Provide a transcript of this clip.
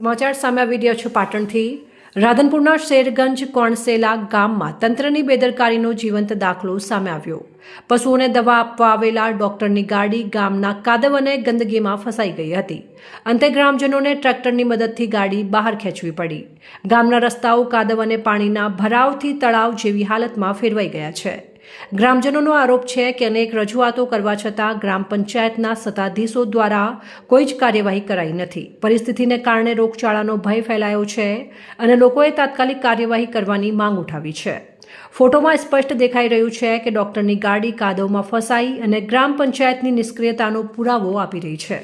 સમાચાર સામે આવી રહ્યા છે પાટણથી. રાધનપુરના શેરગંજ કોણસેલા ગામમાં તંત્રની બેદરકારીનો જીવંત દાખલો સામે આવ્યો. પશુઓને દવા આપવા આવેલા ડોક્ટરની ગાડી ગામના કાદવ અને ગંદકીમાં ફસાઈ ગઈ હતી. અંતે ગ્રામજનોને ટ્રેક્ટરની મદદથી ગાડી બહાર ખેંચવી પડી. ગામના રસ્તાઓ કાદવ અને પાણીના ભરાવથી તળાવ જેવી હાલતમાં ફેરવાઈ ગયા છે. ગ્રામજનોનો આરોપ છે કે અનેક રજૂઆતો કરવા છતાં ગ્રામ પંચાયતના સત્તાધીશો દ્વારા કોઈ જ કાર્યવાહી કરાઈ નથી. પરિસ્થિતિને કારણે રોગચાળાનો ભય ફેલાયો છે અને લોકોએ તાત્કાલિક કાર્યવાહી કરવાની માંગ ઉઠાવી છે. ફોટોમાં સ્પષ્ટ દેખાઈ રહ્યું છે કે ડોક્ટરની ગાડી કાદવમાં ફસાઈ અને ગ્રામ પંચાયતની નિષ્ક્રિયતાનો પુરાવો આપી રહી છે.